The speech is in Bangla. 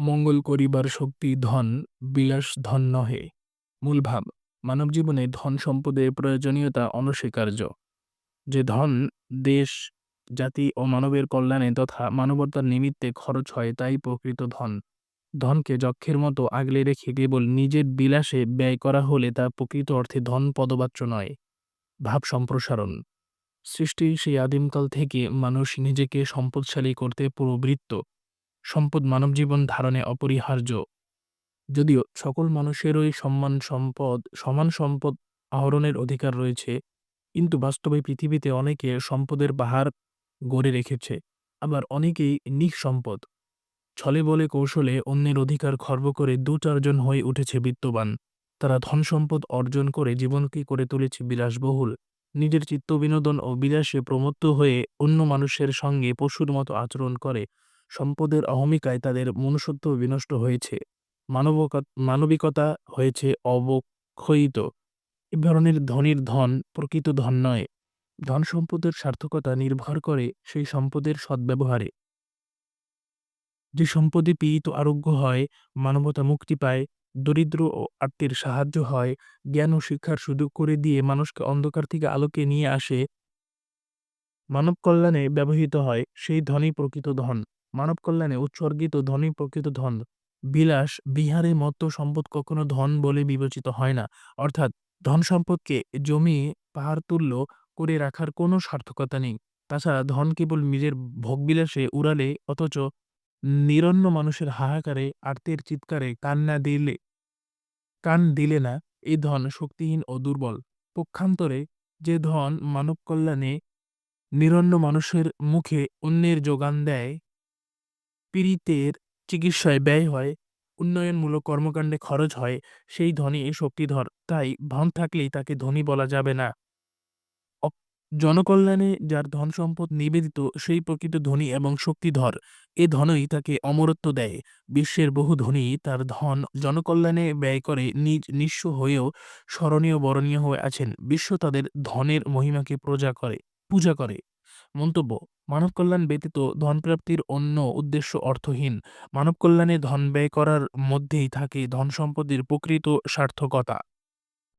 মঙ্গল করিবার শক্তি, ধন, বিলাস, ধন নহে। মূল ভাব, মানব জীবনে ধন সম্পদের প্রয়োজনীয়তা অনস্বীকার্য। যে ধন, দেশ, জাতি ও মানবের কল্যাণে তথা মানবতার নিমিত্তে খরচ হয়, তাই প্রকৃত ধন। ধনকে যক্ষের মতো আগলে রেখে কেবল নিজের বিলাসে ব্যয় করা হলে তা প্রকৃত অর্থে ধন পদবাচ্য নয়। ভাব সম্প্রসারণ সৃষ্টির সেই আদিমকাল থেকে মানুষ নিজেকে সম্পদশালী করতে প্রবৃত্ত। সম্পদ মানবজীবন ধারণে অপরিহার্য। যদিও সকল মানুষেরই সম্মান সম্পদ, সমান সম্পদ আহরণের অধিকার রয়েছে, কিন্তু বাস্তবে পৃথিবীতে অনেকে সম্পদের বাহার গড়ে রেখেছে, আবার অনেকেই নিঃসম্পদ। ছলে বলে কৌশলে অন্যের অধিকার খর্ব করে দু চারজন হয়ে উঠেছে বিত্তবান। তারা ধন সম্পদ অর্জন করে জীবনকে করে তুলেছে বিলাসবহুল। নিজের চিত্ত বিনোদন ও বিলাসে প্রমত্ত হয়ে অন্য মানুষের সঙ্গে পশুর মতো আচরণ করে সম্পদের অহমিকায় তাদের মনুষ্যত্ব বিনষ্ট হয়েছে। মানবকা মানবিকতা হয়েছে অবক্ষয়িত। এ ধরনের ধনীর ধন প্রকৃত ধন নয়। ধন সম্পদের সার্থকতা নির্ভর করে সেই সম্পদের সদ্ব্যবহারে। যে সম্পদে পীড়িত আরোগ্য হয়, মানবতা মুক্তি পায়, দরিদ্র ও আত্মীর সাহায্য হয়, জ্ঞান ও শিক্ষার সুযোগ করে দিয়ে মানুষকে অন্ধকার থেকে আলোকে নিয়ে আসে, মানব কল্যাণে ব্যবহৃত হয়, সেই ধনই প্রকৃত ধন। মানব কল্যাণে উৎসর্গিত ধনই প্রকৃত ধন। বিলাস বিহারে মতো সম্পদ কখনো ধন বলে বিবেচিত হয় না। অর্থাৎ ধন সম্পদকে জমি, পাহাড়, তুল্য করে রাখার কোনো সার্থকতা নেই। তাছাড়া ধন কেবল নিজের ভোগবিলাসে উড়ালে, অথচ নিরন্ন মানুষের হাহাকারে, আর্তের চিৎকারে কান না দিলে, কান দিলে না এই ধন শক্তিহীন ও দুর্বল। পক্ষান্তরে যে ধন মানব কল্যাণে নিরন্ন মানুষের মুখে অন্যের যোগান দেয় পীড়িতের চিকিৎসায় ব্যয় হয়, উন্নয়নমূলক কর্মকাণ্ডে খরচ হয়, সেই ধনী শক্তিধর। তাই ধন থাকলেই তাকে ধনী বলা যাবে না। জনকল্যাণে যার ধন সম্পদ নিবেদিত, সেই প্রকৃত ধনী এবং শক্তিধর। এ ধনই তাকে অমরত্ব দেয়। বিশ্বের বহু ধনী তার ধন জনকল্যাণে ব্যয় করে, নিজ নিঃস্ব হয়েও স্মরণীয় বরণীয় হয়ে আছেন। বিশ্ব তাদের ধনের মহিমাকে প্রজা করে, পূজা করে। মন্তব্য, মানব কল্যাণ ব্যতীত ধনপ্রাপ্তির অন্য উদ্দেশ্য অর্থহীন। মানব কল্যাণে ধন ব্যয় করার মধ্যেই থাকে ধন সম্পদের প্রকৃত সার্থকতা।